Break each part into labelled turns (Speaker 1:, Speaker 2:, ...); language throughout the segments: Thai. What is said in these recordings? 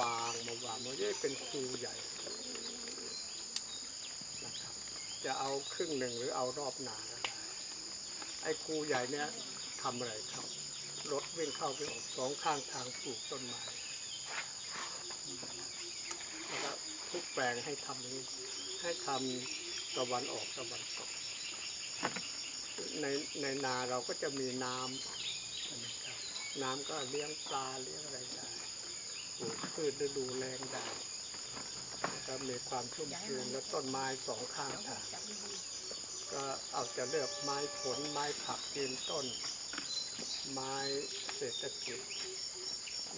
Speaker 1: วางมาวางมันจะได้เป็นครูใหญ่นะครับจะเอาครึ่งหนึ่งหรือเอารอบหนาก็ได้ไอ้ครูใหญ่เนี่ยทำอะไรครับรถวิ่งเข้าไปออกสองข้างทางปลูกต้นไม้แล้วก็ทุกแปลงให้ทำนี้ ให้ทำตะวันออกตะวันตกในในนาเราก็จะมีน้ำน้ำก็เลี้ยงปลาเลี้ยงอะไรได้ ลูกพืชฤดูแรงได้แล้วก็มีความชุ่มชื้นและต้นไม้สองข้างทางก็เอาจะเลือกไม้ผลไม้ผักยืนต้น ไม้เศรษฐกิจ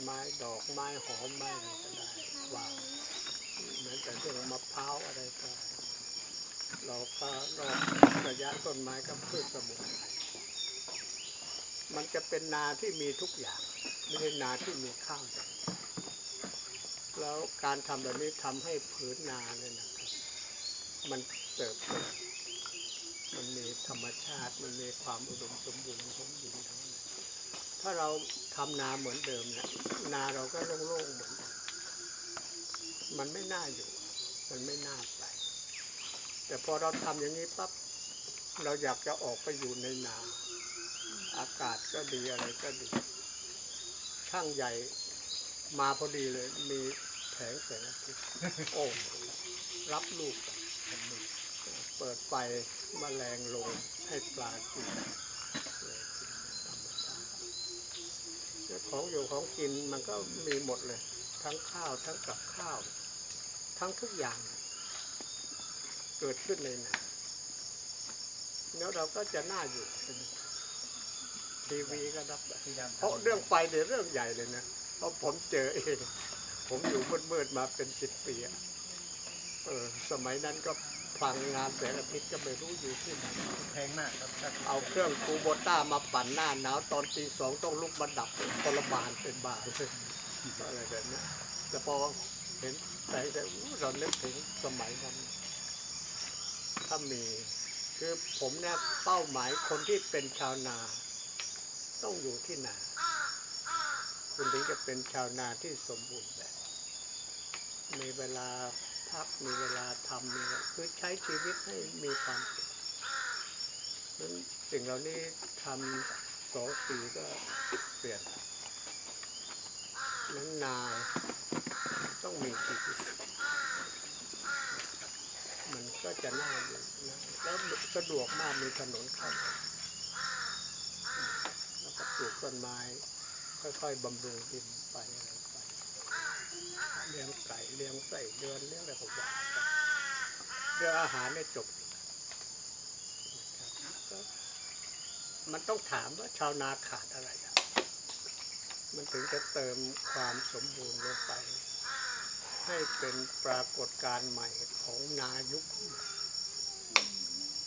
Speaker 1: ไม้ดอกไม้หอมไม้อะไรก็ได้วางเหมือนแต่เรื่องมะพร้าวอะไรก็ได้เราก็รอระยะต้นไม้กับพืชสมุนมันจะเป็นนาที่มีทุกอย่าง ไม่ใช่นาที่มีข้าวอย่างเดียว แล้วการทำแบบนี้ทำให้ผืนนาเนี่ยนะครับ มันเติบโตมันมีธรรมชาติ มันมีความอุดมสมบูรณ์ของดินทั้งนั้นถ้าเราทำนาเหมือนเดิมเนี่ยนาเราก็โล่งๆเหมือนเดิมมันไม่น่าอยู่ มันไม่น่าไป แต่พอเราทำอย่างนี้ปั๊บเราอยากจะออกไปอยู่ในนา อากาศก็ดีอะไรก็ดี ช่างใหญ่ มาพอดีเลย มีแผงแสงอาทิตย์โอ้รับลูก เปิดไฟมแมลงลงให้ปลากินของอยู่ของกินมันก็มีหมดเลย ทั้งข้าวทั้งกับข้าว ทั้งทุกอย่าง เกิดขึ้นในนาแล้วเราก็จะน่าอยู่ทีวีก็รับเพราะเรื่องไฟเนี่ยเรื่องใหญ่เลยนะ ราะผมเจอเอง ผมอยู่มืดๆมาเป็นสิบปีอะเออสมัยนั้นก็พลังงานแสงอาทิตย์ก็ไม่รู้อยู่ที่ไหน
Speaker 2: แพงมากครับถ้า
Speaker 1: เอาเครื่องคูโบต้ามาปั่นหน้าหนาวตอนตีสองต้องลุกมาดับทรมานเป็นบ้าเลยอะไรแบบนี้แต่พอเห็นแสงแต่อู้เรานึกถึงสมัยนั้นถ้ามีคือผมเนี่ยเป้าหมายคนที่เป็นชาวนา ต้องอยู่ที่นา คุณถึงจะเป็นชาวนาที่สมบูรณ์แบบ มีเวลาพักมีเวลาทำมีคือใช้ชีวิตให้มีความสุขนั้นสิ่งเหล่านี้ทำสองปีก็เปลี่ยนนั้นนาต้องมีชีวิตมันก็จะน่าอยู่นะแล้วสะดวกมากมีถนนเข้าแล้วก็ปลูกต้นไม้ ค่อยๆบำรุงดินไปอะไรไปเลี้ยงไก่เลี้ยงไส้เดือนเลี้ยงอะไรก็ว่าเรื่องอาหารเนี่ยจบมันต้องถามว่าชาวนาขาดอะไรมันถึงจะเติมความสมบูรณ์ลงไป ให้เป็นปรากฏการณ์ใหม่ของนายุค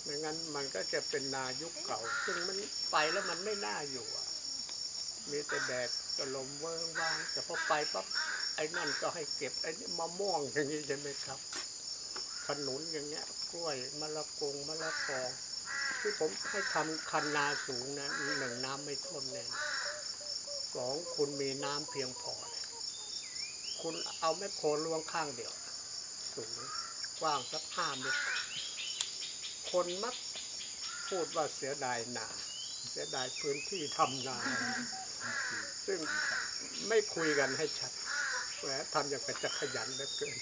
Speaker 1: ไม่งั้นมันก็จะเป็นนายุคเก่า ซึ่งมันไปแล้วมันไม่น่าอยู่อะ มีแต่แดดกระลมเวิ้งว่างแต่พอไปปั๊บไอ้นั่นก็ให้เก็บไอ้นี่มะม่วงอย่างนี้ใช่ไหมครับ ขนุนอย่างเงี้ยกล้วยมะละกงมะละกอที่ผมให้ทำคันนาสูงนะหนึ่งน้ำไม่ท่วมแน่สองคุณมีน้ำเพียงพอเลยคุณเอาแม่โคลวงข้างเดียว สูงกว้างสักห้าเมตรคนมักพูดว่าเสียดายนา สียดายพื้นที่ทำนาซึ่งไม่คุยกันให้ชัดแหมทำอย่างเป็นจะขยันเหลือเกิน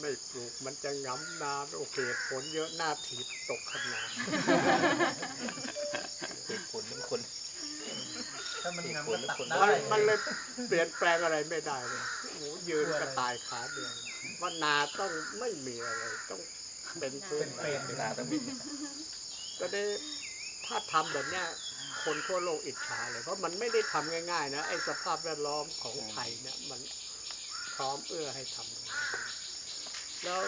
Speaker 1: ไม่ปลูกมันจะงำนาโอเคผลเยอะหน้าถีบตกขนาด
Speaker 3: เหตุผลมันคน
Speaker 2: ถ้ามันงามก็ตัด
Speaker 3: มัน
Speaker 2: ได้
Speaker 1: มันมันเลยเปลี่ยนแปลงอะไรไม่ได้เลยโอ้โหยืนกระต่ายขาเดียวว่านาต้องไม่มีอะไรต้องเป็นพื้น
Speaker 2: เป็นเปรต
Speaker 3: เวลาต้องมี
Speaker 1: ก็ได้ ถ้าทำแบบเนี้ยคนทั่วโลกอิจฉาเลย เพราะมันไม่ได้ทำง่ายๆนะไอ้สภาพแวดล้อมของไทยเนี่ยมันพร้อมเอื้อให้ทำแล้ว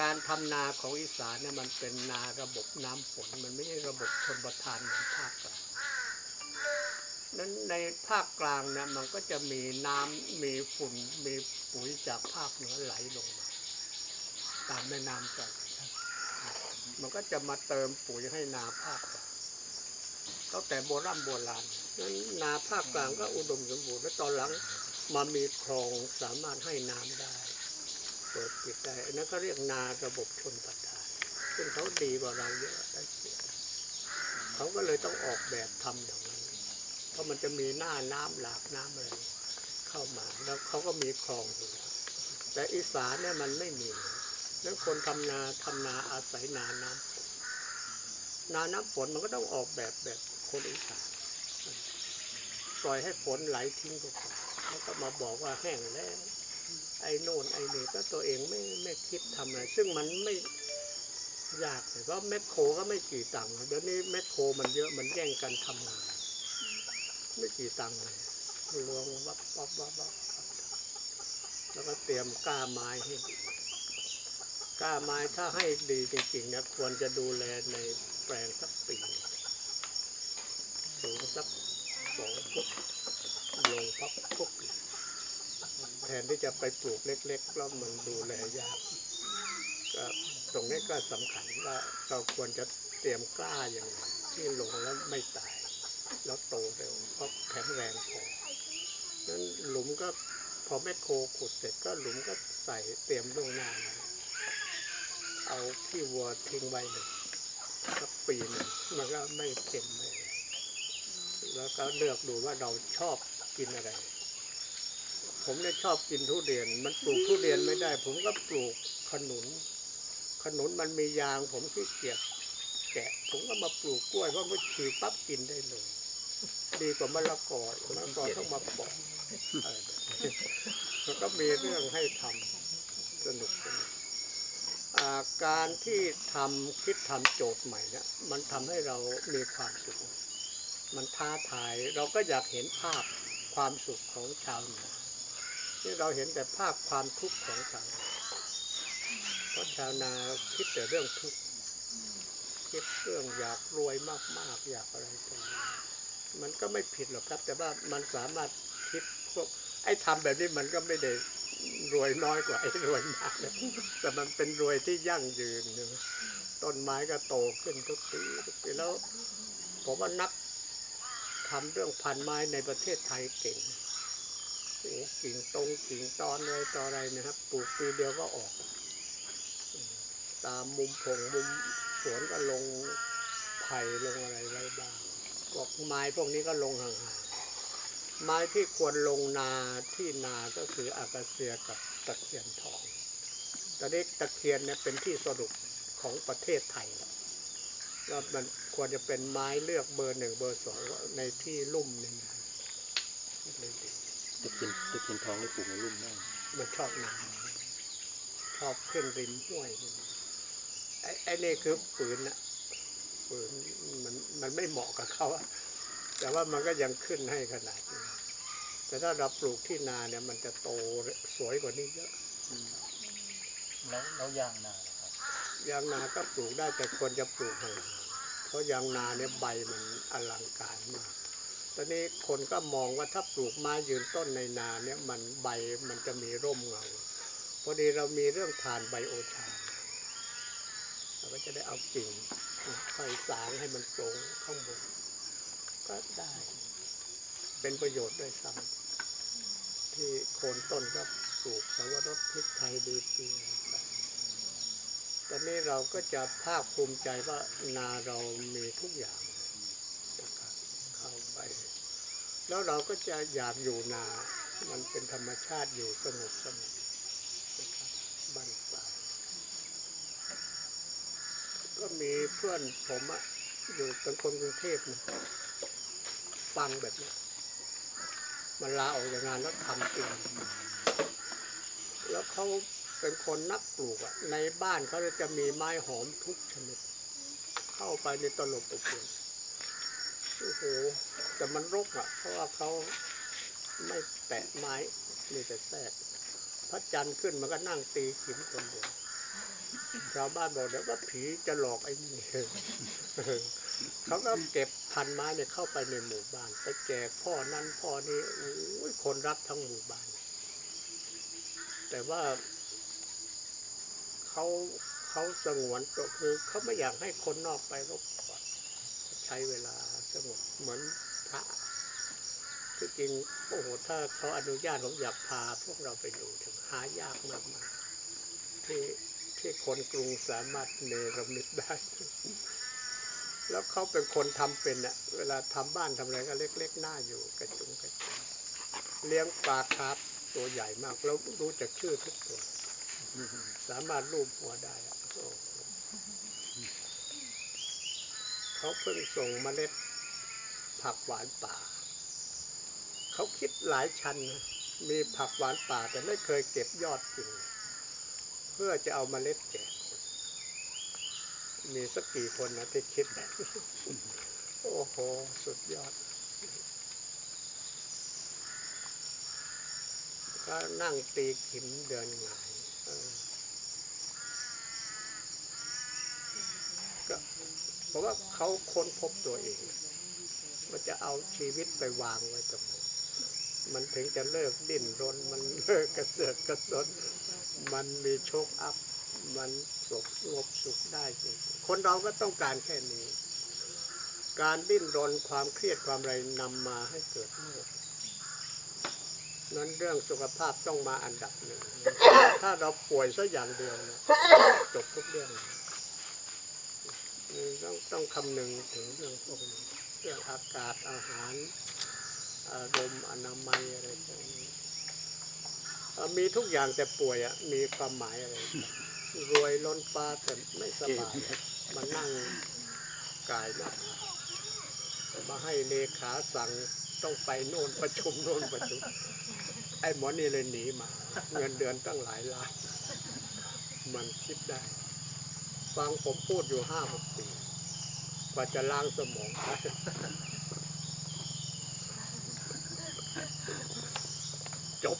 Speaker 1: การทำนาของอีสานเนี่ยมันเป็นนาระบบน้ำฝน มันไม่ใช่ระบบชนประทานเหมือนภาคกลางนั้นในภาคกลางเนี่ยมันก็จะมีน้ำมีฝุ่นมีปุ๋ยจากภาคเหนือไหลลงมาตามแม่น้ำกันมันก็จะมาเติมปุ๋ยให้นาภาคกลาง ตั้งแต่โบราณโบราณนั้นนาภาคกลางก็อุดมสมบูรณ์แล้วตอนหลังมามีคลองสามารถให้น้ำได้เปิดปิดได้อันนั้นก็เรียกนาระบบชนประทานซึ่งเขาดีกว่าเราเยอะได้เปรียเขาก็เลยต้องออกแบบทำอย่างนั้น เพราะมันจะมีหน้าน้ำหลากน้ำอะไรเข้ามาแล้วเขาก็มีคลองอยู่แล้วแต่อีสานเนี่ยมันไม่มี แล้วคนทำนาทำนาอาศัยนาน้ำ นาน้ำฝนมันก็ต้องออกแบบแบบคนอีสานปล่อยให้ฝนไหลทิ้งไปก่อนแล้วก็มาบอกว่าแห้งแล้งไอ้โน่นไอ้นี่ก็ตัวเองไม่ไม่คิดทำอะไรซึ่งมันไม่ยากเลยเพราะแมคโครก็ไม่กี่ตังค์เดี๋ยวนี้แมคโครมันเยอะมันแย่งกันทำงาน ไม่กี่ตังค์เลยรวงวับวับวับวับแล้วก็เตรียมก้าไม้ให้ก้าไม้ถ้าให้ดีจริงๆนะควรจะดูแลใน ลงสักปีสูงสักสองฟุตลงพับฟุตแทนที่จะไปปลูกเล็กๆแล้วมันดูแลยากก็ตรงนี้ก็สำคัญว่าเราควรจะเตรียมกล้าอย่างไรที่ลงแล้วไม่ตาย แล้วโตเร็วเพราะแข็งแรงพอนั้นหลุมก็พอแมคโครขุดเสร็จก็หลุมก็ใส่เตรียมลงหน้าเอาที่วัวทิ้งไว้หนึ่งสัก ปีหนึ่งมันก็ไม่เค็มไม่แล้วก็เลือกดูว่าเราชอบกินอะไร ผมเนี่ยชอบกินทุเรียน มันปลูกทุเรียนไม่ได้ ผมก็ปลูกขนุน ขนุนมันมียาง ผมขี้เกียจแกะ ผมก็มาปลูกกล้วยเพราะมันฉีกปั๊บกินได้เลย ดีกว่ามะละกอมะละกอต้องมาปอกแบบนี้มันก็มีเรื่องให้ทำสนุกสนุก การที่ทำคิดทำโจทย์ใหม่เนี่ยมันทำให้เรามีความสุข มันท้าทายเราก็อยากเห็นภาพความสุขของชาวหนาที่เราเห็นแต่ภาพความทุกข์ของชาวเพราะชาวนาคิดแต่เรื่องทุกข์คิดเรื่องอยากรวยมากๆ อยากอะไรต่างมันก็ไม่ผิดหรอกครับ แต่ว่ามันสามารถคิดพวกไอ้ทำแบบนี้มันก็ไม่ได้ รวยน้อยกว่าไอ้รวยมากนะแต่มันเป็นรวยที่ยั่งยืนนะต้นไม้ก็โตขึ้นทุกปีทุกปีแล้วผมว่านักทำเรื่องพันไม้ในประเทศไทยเก่งกิ่งตรงกิ่งตอนอะไรต่ออะไรนะครับปลูกปีเดียวก็ออก ตามมุมผงมุมสวนก็ลงไผ่ลงอะไรไว้บ้างบอกไม้พวกนี้ก็ลงห่าง ไม้ที่ควรลงนาที่นาก็คืออากาเซียกับตะเคียนทองตอนนี้ตะเคียนเนี่ยเป็นที่สรุปของประเทศไทยแล้วแล้วมันควรจะเป็นไม้เลือกเบอร์หนึ่งเบอร์สองในที่ลุ่มนี่นะเลยดี
Speaker 3: ตะเคียนตะเคียนทองได้ปลูกในรุ่มได้
Speaker 1: มันชอบน้ำชอบขึ้นริมห้วยนี่ไอ้ไอ้นี่คือฝืนนะฝืนมันมันไม่เหมาะกับเขาอะ แต่ว่ามันก็ยังขึ้นให้ขนาดนี้แต่ถ้าเราปลูกที่นาเนี่ยมันจะโตสวยกว่านี้เยอะ
Speaker 2: แล้วแล้วยางนาล่ะครับ
Speaker 1: ยางนาก็ปลูกได้แต่ควรจะปลูกห่างๆเพราะยางนาเนี่ยใบมันอลังการมากตอนนี้คนก็มองว่าถ้าปลูกไม้ยืนต้นในนาเนี่ยมันใบมันจะมีร่มเงาพอดีเรามีเรื่องทานไบโอชาเราก็จะได้เอากิ่งใส่สางให้มันโปร่งข้างบน ก็ได้ เป็นประโยชน์ด้วยซ้ำที่โคนต้นก็ปลูกสาวรสพริกไทยดีปีตอนนี้เราก็จะภาคภูมิใจว่านาเรามีทุกอย่างนะครับเข้าไป แล้วเราก็จะอยากอยู่นา มันเป็นธรรมชาติอยู่สงบสงบนะครับบนปลายก็มีเพื่อนผมอะอยู่เป็นคนกรุงเทพนะ ฟังแบบนี้ มันลาออกจากงานแล้วทำจริงแล้วเขาเป็นคนนักปลูกอะในบ้านเขาจะมีไม้หอมทุกชนิด เข้าไปในตลบอบอวนโอ้โหแต่มันรกอะเพราะว่าเขาไม่แตะไม้มีแต่แทรกพระจันทร์ขึ้นมันก็นั่งตีขิมคนเดียวชาวบ้านบอกเดี๋ยวว่าผีจะหลอกไอ้นี่เขาก็เก็บ พันไม้เนี่ยเข้าไปในหมู่บ้าน ไปแจกพ่อนั้นพ่อนี้โอ้ยคนรักทั้งหมู่บ้าน แต่ว่าเขาเขาสงวนตัวคือเขาไม่อยากให้คนนอกไปรบกวนใช้เวลาสงบเหมือนพระที่จริงโอ้โหถ้าเขาอนุญาตผมอยากพาพวกเราไปดูถึงหายากมากๆที่ที่คนกรุงสามารถเนรมิตได้ แล้วเขาเป็นคนทำเป็นอะเวลาทำบ้านทำอะไรก็เล็กๆหน้าอยู่กระจุงกระจุงเลี้ยงปลาคาร์ฟตัวใหญ่มากแล้วรู้จักชื่อทุกตัว สามารถรูปหัวได้เขาเพิ่งส่งเมล็ดผักหวานป่า เขาคิดหลายชั้นนะมีผักหวานป่าแต่ไม่เคยเก็บยอดจริง เพื่อจะเอามเมล็ดแจก มีสักกี่คนนะที่คิด โอ้โห สุดยอดก็นั่งตีขิมเดินหงายเออก็เพราะว่าเขาค้นพบตัวเองว่าจะเอาชีวิตไปวางไว้ตรงไหนมันถึงจะเลิกดิ้นรน มันเลิกกระเสือกกระสน มันมีโชคอัพ มันสงบสุขได้จริง คนเราก็ต้องการแค่นี้ การดิ้นรนความเครียดความอะไรนำมาให้เกิดโรคนั้นเรื่องสุขภาพต้องมาอันดับหนึ่ง ถ้าเราป่วยสักอย่างเดียวนะจบทุกเรื่องต้องต้องคำนึงถึงเรื่องพวกนี้เรื่องอากาศอาหารอารมณ์อนามัยอะไรพวกนี้เอ่อมีทุกอย่างแต่ป่วยอะมีความหมายอะไร รวยล้นฟ้าแต่ไม่สบาย มานั่งกายหนักมาให้เลขาสั่งต้องไปโน่นประชุมโน่นประชุม ไอ้หมอนี่เลยหนีมา เงินเดือนตั้งหลายล้าน มันคิดได้ ฟังผมพูดอยู่ห้าหกปีกว่าจะล้างสมองได้จบ